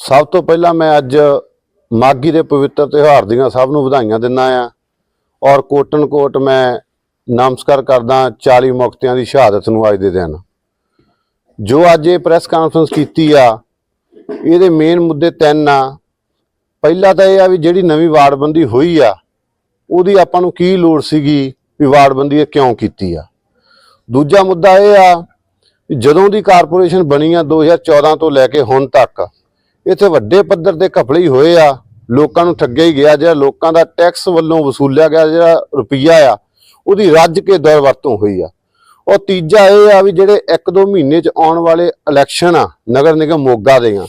ਸਭ ਤੋਂ ਪਹਿਲਾਂ ਮੈਂ ਅੱਜ ਮਾਗੀ ਦੇ ਪਵਿੱਤਰ ਤਿਉਹਾਰ ਦੀਆਂ ਸਭ ਨੂੰ ਵਧਾਈਆਂ ਦਿੰਦਾ ਆ ਔਰ ਕੋਟਨ ਕੋਟ ਮੈਂ ਨਮਸਕਾਰ ਕਰਦਾ 40 ਮੁਕਤਿਆਂ ਦੀ ਸ਼ਹਾਦਤ ਨੂੰ ਅੱਜ ਦੇ ਦਿਨ। ਜੋ ਅੱਜ ਇਹ ਪ੍ਰੈਸ ਕਾਨਫਰੰਸ ਕੀਤੀ ਆ, ਇਹਦੇ ਮੇਨ ਮੁੱਦੇ ਤਿੰਨ ਆ। ਪਹਿਲਾ ਤਾਂ ਇਹ ਆ ਵੀ ਜਿਹੜੀ ਨਵੀਂ ਵਾਰਡਬੰਦੀ ਹੋਈ ਆ, ਉਹਦੀ ਆਪਾਂ ਨੂੰ ਕੀ ਲੋੜ ਸੀਗੀ ਵੀ ਵਾਰਡਬੰਦੀ ਇਹ ਕਿਉਂ ਕੀਤੀ ਆ? ਦੂਜਾ ਮੁੱਦਾ ਇਹ ਆ ਵੀ ਜਦੋਂ ਦੀ ਕਾਰਪੋਰੇਸ਼ਨ ਬਣੀ ਆ 2014 ਤੋਂ ਲੈ ਕੇ ਹੁਣ ਤੱਕ ਇੱਥੇ ਵੱਡੇ ਪੱਧਰ ਤੇ ਘਪਲੇ ਹੀ ਹੋਏ ਆ। ਲੋਕਾਂ ਨੂੰ ਠੱਗਿਆ ਹੀ ਗਿਆ, ਜਿਹੜਾ ਲੋਕਾਂ ਦਾ ਟੈਕਸ ਵੱਲੋਂ ਵਸੂਲਿਆ ਗਿਆ, ਜਿਹੜਾ ਰੁਪਈਆ ਆ, ਉਹਦੀ ਰੱਜ ਕੇ ਦਰ ਵਰਤੋਂ ਹੋਈ ਆ। ਉਹ ਤੀਜਾ ਇਹ ਆ ਵੀ ਜਿਹੜੇ 1-2 ਮਹੀਨੇ ਚ ਆਉਣ ਵਾਲੇ ਇਲੈਕਸ਼ਨ ਆ, ਨਗਰ ਨਿਗਮ ਮੋਗਾ ਦੇ ਆ,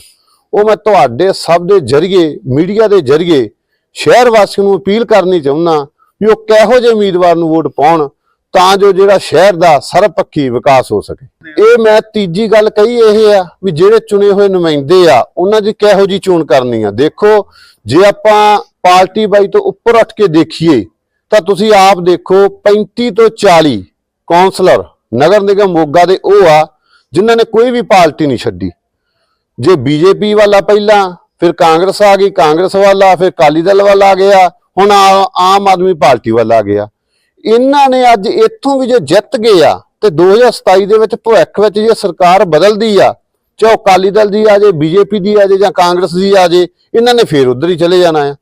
ਉਹ ਮੈਂ ਤੁਹਾਡੇ ਸਭ ਦੇ ਜ਼ਰੀਏ, ਮੀਡੀਆ ਦੇ ਜ਼ਰੀਏ, ਸ਼ਹਿਰ ਵਾਸੀਆਂ ਨੂੰ ਅਪੀਲ ਕਰਨੀ ਚਾਹੁੰਦਾ ਵੀ ਉਹ ਕਿਹੋ ਜਿਹੇ ਉਮੀਦਵਾਰ ਨੂੰ ਵੋਟ ਪਾਉਣ ਤਾਂ ਜੋ ਜਿਹੜਾ ਸ਼ਹਿਰ ਦਾ ਸਰਬਪੱਖੀ ਵਿਕਾਸ ਹੋ ਸਕੇ। ਇਹ ਮੈਂ ਤੀਜੀ ਗੱਲ ਕਹੀ ਇਹ ਆ ਵੀ ਜਿਹੜੇ ਚੁਣੇ ਹੋਏ ਨੁਮਾਇੰਦੇ ਆ, ਉਹਨਾਂ ਦੀ ਕਿਹੋ ਜੀ ਚੋਣ ਕਰਨੀ ਆ। ਦੇਖੋ, ਜੇ ਆਪਾਂ ਪਾਰਟੀ ਬਾਈ ਤੋਂ ਉੱਪਰ ਉੱਠ ਕੇ ਦੇਖੀਏ, ਤਾਂ ਤੁਸੀਂ ਆਪ ਦੇਖੋ 35 ਤੋਂ 40 ਕੌਂਸਲਰ ਨਗਰ ਨਿਗਮ ਮੋਗਾ ਦੇ ਉਹ ਆ, ਜਿਨ੍ਹਾਂ ਨੇ ਕੋਈ ਵੀ ਪਾਰਟੀ ਨਹੀਂ ਛੱਡੀ। ਜੇ ਬੀਜੇਪੀ ਵਾਲਾ ਪਹਿਲਾਂ, ਫਿਰ ਕਾਂਗਰਸ ਆ ਗਈ, ਕਾਂਗਰਸ ਵਾਲਾ, ਫਿਰ ਕਾਲੀ ਦਲ ਵਾਲਾ ਆ ਗਿਆ, ਹੁਣ ਆ- ਆਮ ਆਦਮੀ ਪਾਰਟੀ ਵਾਲਾ ਆ ਗਿਆ। ਇਹਨਾਂ ਨੇ ਅੱਜ ਇੱਥੋਂ ਵੀ ਜੇ ਜਿੱਤ ਗਏ ਆ ਤੇ 2027 ਦੇ ਵਿੱਚ ਭਵਿੱਖ ਵਿੱਚ ਜੇ ਸਰਕਾਰ ਬਦਲਦੀ ਆ, ਚਾਹੇ ਉਹ ਕਾਲੀ ਦਲ ਦੀ ਆ ਜੇ, ਬੀਜੇਪੀ ਦੀ ਆ ਜੇ ਜਾਂ ਕਾਂਗਰਸ ਦੀ ਆ ਜੇ, ਇਹਨਾਂ ਨੇ ਫੇਰ ਉਧਰ ਹੀ ਚਲੇ ਜਾਣਾ ਆ।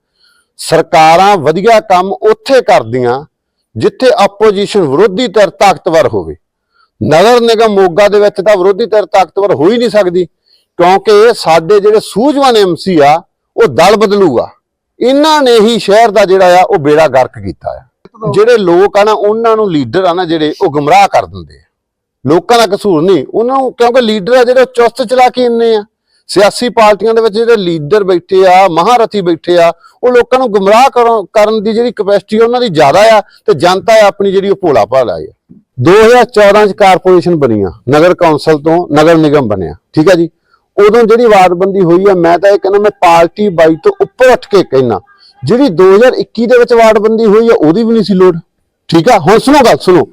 ਸਰਕਾਰਾਂ ਵਧੀਆ ਕੰਮ ਉੱਥੇ ਕਰਦੀਆਂ ਜਿੱਥੇ ਆਪੋਜੀਸ਼ਨ ਵਿਰੋਧੀ ਧਿਰ ਤਾਕਤਵਰ ਹੋਵੇ। ਨਗਰ ਨਿਗਮ ਮੋਗਾ ਦੇ ਵਿੱਚ ਤਾਂ ਵਿਰੋਧੀ ਧਿਰ ਤਾਕਤਵਰ ਹੋ ਹੀ ਨਹੀਂ ਸਕਦੀ, ਕਿਉਂਕਿ ਸਾਡੇ ਜਿਹੜੇ ਸੂਝਵਾਨ ਐਮਸੀ ਆ, ਉਹ ਦਲ ਬਦਲੂਗਾ। ਇਹਨਾਂ ਨੇ ਹੀ ਸ਼ਹਿਰ ਦਾ ਜਿਹੜਾ ਆ, ਉਹ ਬੇੜਾ ਗਰਕ ਕੀਤਾ ਆ। ਜਿਹੜੇ ਲੋਕ ਆ ਨਾ, ਉਹਨਾਂ ਨੂੰ ਲੀਡਰ ਆ ਨਾ ਜਿਹੜੇ ਉਹ ਗੁੰਮਰਾਹ ਕਰ ਦਿੰਦੇ ਆ। ਲੋਕਾਂ ਦਾ ਕਸੂਰ ਨਹੀਂ, ਉਹਨਾਂ ਨੂੰ ਕਿਉਂਕਿ ਲੀਡਰ ਆ ਜਿਹੜੇ ਉਹ ਚੁਸਤ ਚਲਾ ਕੇ ਇੰਨੇ ਆ। ਸਿਆਸੀ ਪਾਰਟੀਆਂ ਦੇ ਵਿੱਚ ਜਿਹੜੇ ਲੀਡਰ ਬੈਠੇ ਆ, ਮਹਾਰਥੀ ਬੈਠੇ ਆ, ਉਹ ਲੋਕਾਂ ਨੂੰ ਗੁੰਮਰਾਹ ਕਰਨ- ਕਰਨ ਦੀ ਜਿਹੜੀ ਕਪੈਸਿਟੀ ਉਹਨਾਂ ਦੀ ਜ਼ਿਆਦਾ ਆ ਤੇ ਜਨਤਾ ਆਪਣੀ ਜਿਹੜੀ ਉਹ ਭੋਲਾ ਭਾਲਾ ਆ। 2014 ਚ ਕਾਰਪੋਰੇਸ਼ਨ ਬਣੀ ਆ, ਨਗਰ ਕੌਂਸਲ ਤੋਂ ਨਗਰ ਨਿਗਮ ਬਣਿਆ, ਠੀਕ ਆ ਜੀ? ਉਦੋਂ ਜਿਹੜੀ ਵਾਰਡਬੰਦੀ ਹੋਈ ਆ, ਮੈਂ ਤਾਂ ਇਹ ਕਹਿੰਦਾ ਮੈਂ ਪਾਰਟੀ ਬਾਈ ਤੋਂ ਉੱਪਰ ਉੱਠ ਕੇ ਕਹਿਣਾ ਜਿਹੜੀ 2021 ਦੇ ਵਿੱਚ ਵਾਰਡਬੰਦੀ ਹੋਈ ਆ, ਉਹਦੀ ਵੀ ਨਹੀਂ ਸੀ ਲੋੜ। ਠੀਕ ਆ? ਹੁਣ ਸੁਣੋ ਗੱਲ, ਸੁਣੋ।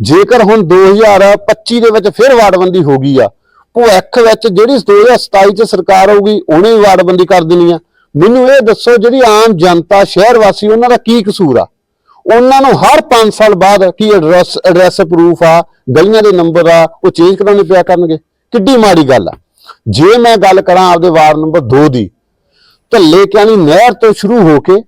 ਜੇਕਰ ਹੁਣ 2025 ਦੇ ਵਿੱਚ ਫਿਰ ਵਾਰਡਬੰਦੀ ਹੋ ਗਈ ਆ, ਭਵਿੱਖ ਵਿੱਚ ਜਿਹੜੀ 2027 ਚ ਸਰਕਾਰ ਆਊਗੀ, ਉਹਨੇ ਵੀ ਵਾਰਡਬੰਦੀ ਕਰ ਦੇਣੀ ਆ। ਮੈਨੂੰ ਇਹ ਦੱਸੋ, ਜਿਹੜੀ ਆਮ ਜਨਤਾ ਸ਼ਹਿਰ ਵਾਸੀ ਉਹਨਾਂ ਦਾ ਕੀ ਕਸੂਰ ਆ? ਉਹਨਾਂ ਨੂੰ ਹਰ 5 ਸਾਲ ਬਾਅਦ ਕੀ ਐਡਰੈਸ ਐਡਰੈਸ ਪ੍ਰੂਫ ਆ, ਗਲੀਆਂ ਦੇ ਨੰਬਰ ਆ, ਉਹ ਚੇਂਜ ਕਰਾਉਣੇ ਪਿਆ ਕਰਨਗੇ। ਕਿੱਡੀ ਮਾੜੀ ਗੱਲ ਆ। ਜੇ ਮੈਂ ਗੱਲ ਕਰਾਂ ਆਪਦੇ ਵਾਰਡ ਨੰਬਰ 2 ਦੀ ਢੱਲੇ ਕਿਆਣੀ ਨਹਿਰ ਤੋਂ ਸ਼ੁਰੂ ਹੋ ਕੇ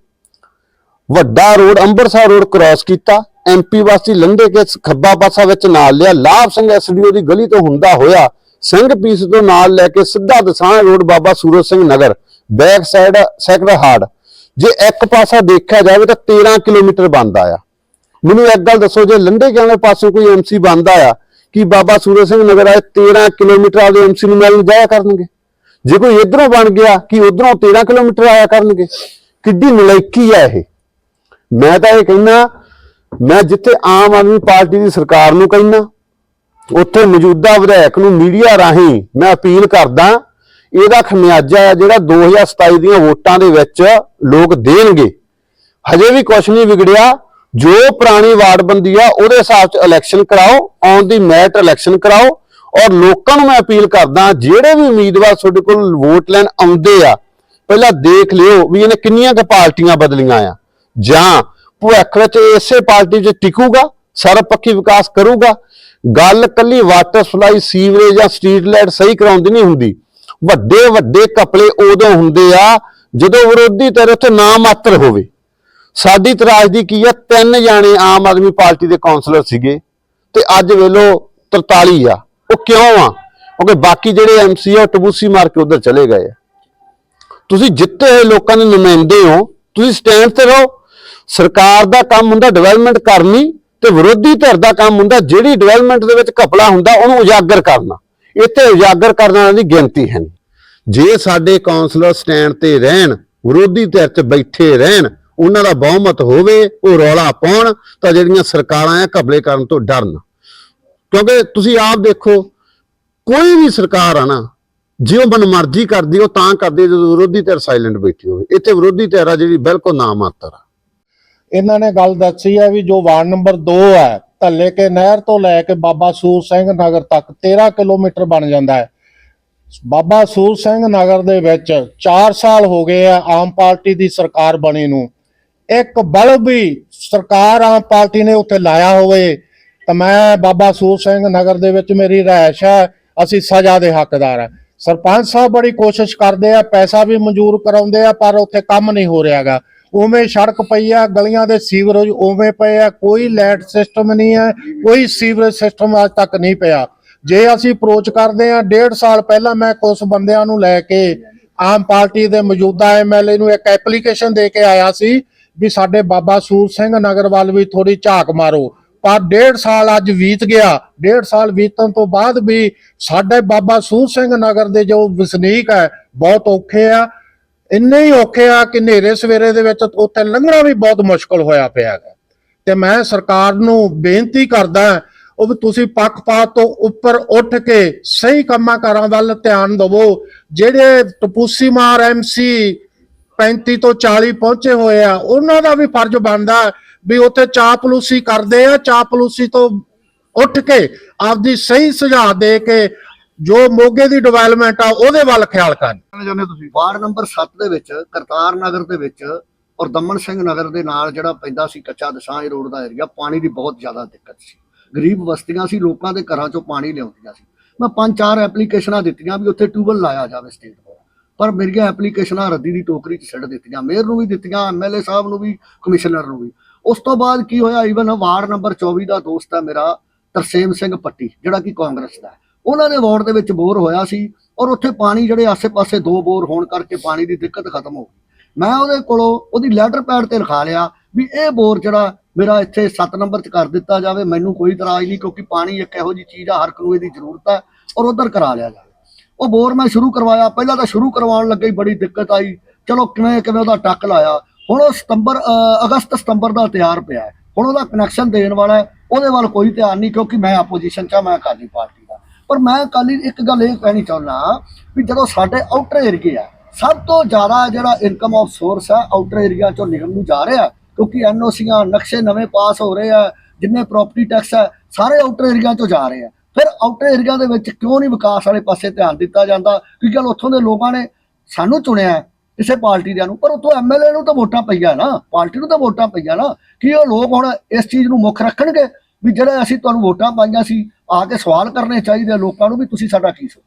ਵੱਡਾ ਰੋਡ ਅੰਬਰਸਰ ਰੋਡ ਕ੍ਰਾਸ ਕੀਤਾ ਐਮਪੀ ਵਾਸੀ ਲੰਡੇ ਕੇ ਖੱਬਾ ਪਾਸਾ ਵਿੱਚ ਨਾਲ ਲਿਆ। ਲਾਭ ਸਿੰਘ ਐਸਡੀਓ ਦੀ ਗਲੀ ਤੋਂ ਹੁੰਦਾ ਹੋਇਆ ਸਿੰਘ ਪੀਸ ਤੋਂ ਨਾਲ ਲੈ ਕੇ ਸਿੱਧਾ ਦਸਾਂ road Baba Suraj Singh Nagar back side sector hard ਜੇ ਇੱਕ ਪਾਸਾ ਦੇਖਿਆ ਜਾਵੇ ਤਾਂ 13 ਕਿਲੋਮੀਟਰ ਬਣਦਾ ਆ ਮੈਨੂੰ ਇੱਕ ਗੱਲ ਦੱਸੋ, ਜੇ ਲੰਡੇ ਕਿਆਣੇ ਪਾਸੋਂ ਕੋਈ ਐਮਸੀ ਬਣਦਾ ਆ ਕਿ ਬਾਬਾ ਸੂਰਜ ਸਿੰਘ ਨਗਰ ਆਏ 13 ਕਿਲੋਮੀਟਰ ਵਾਲੇ ਐਮਸੀ ਨੂੰ ਮਿਲਣ ਜਾਇਆ ਕਰਨਗੇ? ਜੇ ਕੋਈ ਇਧਰੋਂ ਬਣ ਗਿਆ ਕਿ ਉਧਰੋਂ 13 ਕਿਲੋਮੀਟਰ ਆਇਆ ਕਰਨਗੇ, ਕਿੱਡੀ ਨਲਾਇਕੀ ਆ ਇਹ। ਮੈਂ ਤਾਂ ਇਹ ਕਹਿੰਦਾ, ਮੈਂ ਜਿੱਥੇ ਆਮ ਆਦਮੀ ਪਾਰਟੀ ਦੀ ਸਰਕਾਰ ਨੂੰ ਕਹਿੰਦਾ, ਉੱਥੇ ਮੌਜੂਦਾ ਵਿਧਾਇਕ ਨੂੰ ਮੀਡੀਆ ਰਾਹੀਂ ਮੈਂ ਅਪੀਲ ਕਰਦਾ, ਇਹਦਾ ਖਮਿਆਜਾ ਹੈ ਜਿਹੜਾ 2027 ਦੀਆਂ ਵੋਟਾਂ ਦੇ ਵਿੱਚ ਲੋਕ ਦੇਣਗੇ। ਹਜੇ ਵੀ ਕੁਝ ਨਹੀਂ ਵਿਗੜਿਆ, ਜੋ ਪੁਰਾਣੀ ਵਾਰਡਬੰਦੀ ਆ, ਉਹਦੇ ਹਿਸਾਬ 'ਚ ਇਲੈਕਸ਼ਨ ਕਰਾਓ ਔਨ ਦੀ ਮੈਟ ਇਲੈਕਸ਼ਨ ਕਰਾਓ ਔਰ ਲੋਕਾਂ ਨੂੰ ਮੈਂ ਅਪੀਲ ਕਰਦਾ, ਜਿਹੜੇ ਵੀ ਉਮੀਦਵਾਰ ਤੁਹਾਡੇ ਕੋਲ ਵੋਟ ਲੈਣ ਆਉਂਦੇ ਆ, ਪਹਿਲਾਂ ਦੇਖ ਲਿਓ ਵੀ ਇਹਨੇ ਕਿੰਨੀਆਂ ਕੁ ਪਾਰਟੀਆਂ ਬਦਲੀਆਂ ਆ। ਜਾਂ ਭਵਿੱਖ ਵਿੱਚ ਇਸੇ ਪਾਰਟੀ 'ਚ ਟਿਕੂਗਾ, ਸਰਬਪੱਖੀ ਵਿਕਾਸ ਕਰੂਗਾ। ਗੱਲ ਕੱਲੀ ਵਾਟਰ ਸਪਲਾਈ ਸੀਵਰੇਜ ਜਾਂ ਸਟਰੀਟ ਲਾਈਟ ਸਹੀ ਕਰਾਉਣ ਦੀ ਨਹੀਂ ਹੁੰਦੀ। ਵੱਡੇ ਵੱਡੇ ਕਪਲੇ ਉਦੋਂ ਹੁੰਦੇ ਆ ਜਦੋਂ ਵਿਰੋਧੀ ਧਿਰ ਉੱਥੇ ਨਾ ਮਾਤਰ ਹੋਵੇ। ਸਾਡੀ ਤਰਾਜਦੀ ਕੀ ਆ? ਤਿੰਨ ਜਾਣੇ ਆਮ ਆਦਮੀ ਪਾਰਟੀ ਦੇ ਕਾਉਂਸਲਰ ਸੀਗੇ ਤੇ ਅੱਜ ਵੇਲੋ 43 ਆ। ਉਹ ਕਿਉਂ ਆ? ਕਿਉਂਕਿ ਬਾਕੀ ਜਿਹੜੇ ਐਮਸੀ ਆ, ਉਹ ਟਬੂਸੀ ਮਾਰ ਕੇ ਉਧਰ ਚਲੇ ਗਏ ਆ। ਤੁਸੀਂ ਜਿੱਤੇ ਹੋਏ ਲੋਕਾਂ ਦੇ ਨੁਮਾਇੰਦੇ ਹੋ, ਤੁਸੀਂ ਸਟੈਂਡ ਤੇ ਰਹੋ। ਸਰਕਾਰ ਦਾ ਕੰਮ ਹੁੰਦਾ ਡਿਵੈਲਪਮੈਂਟ ਕਰਨੀ ਤੇ ਵਿਰੋਧੀ ਧਿਰ ਦਾ ਕੰਮ ਹੁੰਦਾ ਜਿਹੜੀ ਡਿਵੈਲਪਮੈਂਟ ਦੇ ਵਿੱਚ ਘਪਲਾ ਹੁੰਦਾ, ਉਹਨੂੰ ਉਜਾਗਰ ਕਰਨਾ। ਇੱਥੇ ਉਜਾਗਰ ਕਰਨ ਵਾਲਿਆਂ ਦੀ ਗਿਣਤੀ ਹੈ ਨਹੀਂ। ਜੇ ਸਾਡੇ ਕਾਉਂਸਲਰ ਸਟੈਂਡ ਤੇ ਰਹਿਣ, ਵਿਰੋਧੀ ਧਿਰ 'ਚ ਬੈਠੇ ਰਹਿਣ, ਉਹਨਾਂ ਦਾ ਬਹੁਮਤ ਹੋਵੇ, ਉਹ ਰੌਲਾ ਪਾਉਣ, ਤਾਂ ਜਿਹੜੀਆਂ ਸਰਕਾਰਾਂ ਆ, ਘਪਲੇ ਕਰਨ ਤੋਂ ਡਰਨ। ਕਿਉਂਕਿ ਤੁਸੀਂ ਆਪ ਦੇਖੋ, ਕੋਈ ਵੀ ਸਰਕਾਰ ਆ ਨਾ ਜੇ ਉਹ ਮਨਮਰਜ਼ੀ ਕਰਦੀ, ਉਹ ਤਾਂ ਕਰਦੀ ਜਦੋਂ ਵਿਰੋਧੀ ਧਿਰ ਸਾਇਲੈਂਟ ਬੈਠੀ ਹੋਵੇ। ਇੱਥੇ ਵਿਰੋਧੀ ਧਿਰ ਆ ਜਿਹੜੀ ਬਿਲਕੁਲ ਨਾ ਮਾਤਰ ਆ। ਇਹਨਾਂ ਨੇ ਗੱਲ ਦੱਸੀ ਹੈ ਵੀ ਜੋ ਵਾਰਡ ਨੰਬਰ 2 ਹੈ, ਧੱਲੇ ਕੇ ਨਹਿਰ ਤੋਂ ਲੈ ਕੇ ਬਾਬਾ ਸੂਰ ਸਿੰਘ ਨਗਰ ਤੱਕ 13 ਕਿਲੋਮੀਟਰ ਬਣ ਜਾਂਦਾ ਹੈ। ਬਾਬਾ ਸੂਰ ਸਿੰਘ ਨਗਰ ਦੇ ਵਿੱਚ 4 ਸਾਲ ਹੋ ਗਏ ਆ ਆਮ ਪਾਰਟੀ ਦੀ ਸਰਕਾਰ ਬਣੀ ਨੂੰ। ਇੱਕ ਬਲਬ ਵੀ ਸਰਕਾਰ ਆਮ ਪਾਰਟੀ ਨੇ ਉੱਥੇ ਲਾਇਆ ਹੋਵੇ ਤਾਂ ਮੈਂ ਬਾਬਾ ਸੂਰ ਸਿੰਘ ਨਗਰ ਦੇ ਵਿੱਚ ਮੇਰੀ ਰਿਹਾਇਸ਼ ਹੈ, ਅਸੀਂ ਸਜ਼ਾ ਦੇ ਹੱਕਦਾਰ ਆ ਸਰਪੰਚ ਸਾਹਿਬ ਬੜੀ ਕੋਸ਼ਿਸ਼ ਕਰਦੇ ਆ, ਪੈਸਾ ਵੀ ਮਨਜ਼ੂਰ ਕਰਾਉਂਦੇ ਆ, ਪਰ ਉੱਥੇ ਕੰਮ ਨਹੀਂ ਹੋ ਰਿਹਾਗਾ ਉਵੇਂ ਸੜਕ ਪਈ ਆ, ਗਲੀਆਂ ਦੇ ਸੀਵਰੇਜ ਉਵੇਂ ਪਏ ਆ, ਕੋਈ ਲਾਈਟ ਸਿਸਟਮ ਨਹੀਂ ਹੈ, ਕੋਈ ਸੀਵਰੇਜ ਸਿਸਟਮ ਅੱਜ ਤੱਕ ਨਹੀਂ ਪਿਆ। ਜੇ ਅਸੀਂ ਅਪਰੋਚ ਕਰਦੇ ਆ, ਡੇਢ ਸਾਲ ਪਹਿਲਾਂ ਮੈਂ ਕੁਝ ਬੰਦਿਆਂ ਨੂੰ ਲੈ ਕੇ, ਆਮ ਪਾਰਟੀ ਦੇ ਮੌਜੂਦਾ ਐਮਐਲਏ ਨੂੰ ਇੱਕ ਐਪਲੀਕੇਸ਼ਨ ਦੇ ਕੇ ਆਇਆ ਸੀ, ਵੀ ਸਾਡੇ ਬਾਬਾ ਸੂਰ ਸਿੰਘ ਨਗਰ ਵੱਲ ਵੀ ਥੋੜੀ ਝਾਕ ਮਾਰੋ। ਪਰ ਡੇਢ ਸਾਲ ਅੱਜ ਬੀਤ ਗਿਆ। ਡੇਢ ਸਾਲ ਬੀਤਣ ਤੋਂ ਬਾਅਦ ਵੀ ਸਾਡੇ ਬਾਬਾ ਸੂਰ ਸਿੰਘ ਨਗਰ ਦੇ ਜੋ ਵਸਨੀਕ ਹੈ, ਬਹੁਤ ਔਖੇ ਆ। ਇੰਨੇ ਹੀ ਔਖੇ ਆ ਕਿ ਹਨੇਰੇ ਸਵੇਰੇ ਦੇ ਵਿੱਚ ਉੱਥੇ ਲੰਘਣਾ ਵੀ ਬਹੁਤ ਮੁਸ਼ਕਲ ਹੋਇਆ ਪਿਆ ਹੈ। ਤੇ ਮੈਂ ਸਰਕਾਰ ਨੂੰ ਬੇਨਤੀ ਕਰਦਾ ਉਹ ਵੀ ਤੁਸੀਂ ਪੱਖਪਾਤ ਤੋਂ ਉੱਪਰ ਉੱਠ ਕੇ ਸਹੀ ਕੰਮਾਂ ਕਾਰਾਂ ਵੱਲ ਧਿਆਨ ਦਿਵੋ। ਜਿਹੜੇ ਟਪੂਸੀ ਮਾਰ ਐਮਸੀ 35 ਤੋਂ 40 ਪਹੁੰਚੇ ਹੋਏ ਆ, ਉਹਨਾਂ ਦਾ ਵੀ ਫਰਜ਼ ਬਣਦਾ ਵੀ ਉੱਥੇ ਚਾਪਲੂਸੀ ਕਰਦੇ ਆ ਚਾਪਲੂਸੀ ਤੋਂ ਉੱਠ ਕੇ ਆਪਦੀ ਸਹੀ ਸੁਝਾਅ ਦੇ ਕੇ ਜੋ ਮੋਗੇ ਦੀ ਡਿਵੈਲਪਮੈਂਟ ਆ, ਉਹਦੇ ਵੱਲ ਖਿਆਲ ਕਰਨ। ਚਾਹੁੰਦੇ ਤੁਸੀਂ? ਵਾਰਡ ਨੰਬਰ 7 ਦੇ ਵਿੱਚ ਕਰਤਾਰ ਨਗਰ ਦੇ ਵਿੱਚ ਔਰ ਦਮਨ ਸਿੰਘ ਨਗਰ ਦੇ ਨਾਲ ਜਿਹੜਾ ਪੈਂਦਾ ਸੀ ਕੱਚਾ ਦਸਾਂਜ ਰੋਡ ਦਾ ਏਰੀਆ ਪਾਣੀ ਦੀ ਬਹੁਤ ਜ਼ਿਆਦਾ ਦਿੱਕਤ ਸੀ। ਗਰੀਬ ਬਸਤੀਆਂ ਸੀ, ਲੋਕਾਂ ਦੇ ਘਰਾਂ ਚੋਂ ਪਾਣੀ ਲਿਆਉਂਦੀਆਂ ਸੀ। ਮੈਂ ਪੰਜ ਚਾਰ ਐਪਲੀਕੇਸ਼ਨਾਂ ਦਿੱਤੀਆਂ ਵੀ ਉੱਥੇ ਟਿਊਬਲ ਲਾਇਆ ਜਾਵੇ ਸਟੇਟ ਕੋਲ। ਪਰ ਮੇਰੀਆਂ ਐਪਲੀਕੇਸ਼ਨਾਂ ਰੱਦੀ ਦੀ ਟੋਕਰੀ 'ਚ ਛੱਡ ਦਿੱਤੀਆਂ, ਮੇਅਰ ਨੂੰ ਵੀ ਦਿੱਤੀਆਂ ਐਮਐਲਏ ਸਾਹਿਬ ਨੂੰ ਵੀ, ਕਮਿਸ਼ਨਰ ਨੂੰ ਵੀ। ਉਸ ਤੋਂ ਬਾਅਦ ਕੀ ਹੋਇਆ? ਈਵਨ ਵਾਰਡ ਨੰਬਰ 24 ਦਾ ਦੋਸਤ ਹੈ ਮੇਰਾ, ਤਰਸੇਮ ਸਿੰਘ ਪੱਟੀ, ਜਿਹੜਾ ਕਿ ਕਾਂਗਰਸ ਦਾ ਉਹਨਾਂ ਦੇ ਵਾਰਡ ਦੇ ਵਿੱਚ ਬੋਰ ਹੋਇਆ ਸੀ ਔਰ ਉੱਥੇ ਪਾਣੀ ਜਿਹੜੇ ਆਸੇ-ਪਾਸੇ ਦੋ ਬੋਰ ਹੋਣ ਕਰਕੇ ਪਾਣੀ ਦੀ ਦਿੱਕਤ ਖਤਮ ਹੋ ਗਈ। ਮੈਂ ਉਹਦੇ ਕੋਲੋਂ ਉਹਦੀ ਲੈਟਰ ਪੈਡ ਤੇ ਲਿਖਾ ਲਿਆ ਵੀ ਇਹ ਬੋਰ ਜਿਹੜਾ ਮੇਰਾ ਇੱਥੇ 7 ਨੰਬਰ 'ਚ ਕਰ ਦਿੱਤਾ ਜਾਵੇ, ਮੈਨੂੰ ਕੋਈ ਇਤਰਾਜ਼ ਨਹੀਂ ਕਿਉਂਕਿ ਪਾਣੀ ਇੱਕ ਇਹੋ ਜੀ ਚੀਜ਼ ਆ, ਹਰ ਇੱਕ ਨੂੰ ਇਹਦੀ ਜ਼ਰੂਰਤ ਹੈ ਔਰ ਉਧਰ ਕਰਾ ਲਿਆ ਜਾਵੇ। ਉਹ ਬੋਰ ਮੈਂ ਸ਼ੁਰੂ ਕਰਵਾਇਆ। ਪਹਿਲਾਂ ਤਾਂ ਸ਼ੁਰੂ ਕਰਵਾਉਣ ਲੱਗੇ ਬੜੀ ਦਿੱਕਤ ਆਈ। ਚਲੋ ਕਿਵੇਂ ਕਿਵੇਂ ਉਹਦਾ ਟੱਕ ਲਾਇਆ। ਹੁਣ ਉਹ ਸਤੰਬਰ ਅਗਸਤ ਸਤੰਬਰ ਦਾ ਤਿਆਰ ਪਿਆ ਹੈ। ਹੁਣ ਉਹਦਾ ਕਨੈਕਸ਼ਨ ਦੇਣ ਵਾਲਾ ਉਹਦੇ ਵੱਲ ਕੋਈ ਧਿਆਨ ਨਹੀਂ ਕਿਉਂਕਿ ਮੈਂ ਆਪੋਜੀਸ਼ਨ 'ਚ ਹਾਂ, ਮੈਂ ਅਕਾਲੀ ਪਾਰਟੀ ਦਾ। ਪਰ ਮੈਂ ਅਕਾਲੀ ਇੱਕ ਗੱਲ ਇਹ ਕਹਿਣੀ ਚਾਹੁੰਦਾ ਵੀ ਜਦੋਂ ਸਾਡੇ ਆਊਟਰ ਏਰੀਆ ਸਭ ਤੋਂ ਜ਼ਿਆਦਾ ਜਿਹੜਾ ਇਨਕਮ ਆਫ ਸੋਰਸ ਹੈ ਆਊਟਰ ਏਰੀਆ ਚੋਂ ਨਿਗਮ ਨੂੰ ਜਾ ਰਿਹਾ ਕਿਉਂਕਿ ਐਨਓਸੀਆਂ ਨਕਸ਼ੇ ਨਵੇਂ ਪਾਸ ਹੋ ਰਹੇ ਆ ਜਿੰਨੇ ਪ੍ਰਾਪਰਟੀ ਟੈਕਸ ਹੈ ਸਾਰੇ ਆਊਟਰ ਏਰੀਆ ਚੋਂ ਜਾ ਰਹੇ ਆ ਫਿਰ ਆਊਟਰ ਏਰੀਆ ਦੇ ਵਿੱਚ ਕਿਉਂ ਨਹੀਂ ਵਿਕਾਸ ਵਾਲੇ ਪਾਸੇ ਧਿਆਨ ਦਿੱਤਾ ਜਾਂਦਾ? ਕਿਉਂਕਿ ਚਲ ਉੱਥੋਂ ਦੇ ਲੋਕਾਂ ਨੇ ਸਾਨੂੰ ਚੁਣਿਆ ਕਿਸੇ ਪਾਰਟੀ ਦੇ ਨੂੰ, ਪਰ ਉੱਥੋਂ ਐਮਐਲਏ ਨੂੰ ਤਾਂ ਵੋਟਾਂ ਪਈਆਂ ਨਾ, ਪਾਰਟੀ ਨੂੰ ਤਾਂ ਵੋਟਾਂ ਪਈਆਂ ਨਾ, ਕਿ ਉਹ ਲੋਕ ਹੁਣ ਇਸ ਚੀਜ਼ ਨੂੰ ਮੁੱਖ ਰੱਖਣਗੇ? ਵੀ ਜਿਹੜਾ ਅਸੀਂ ਤੁਹਾਨੂੰ ਵੋਟਾਂ ਪਾਈਆਂ ਸੀ, ਆ ਕੇ ਸਵਾਲ ਕਰਨੇ ਚਾਹੀਦੇ ਆ ਲੋਕਾਂ ਨੂੰ ਵੀ ਤੁਸੀਂ ਸਾਡਾ ਕੀ ਸੋ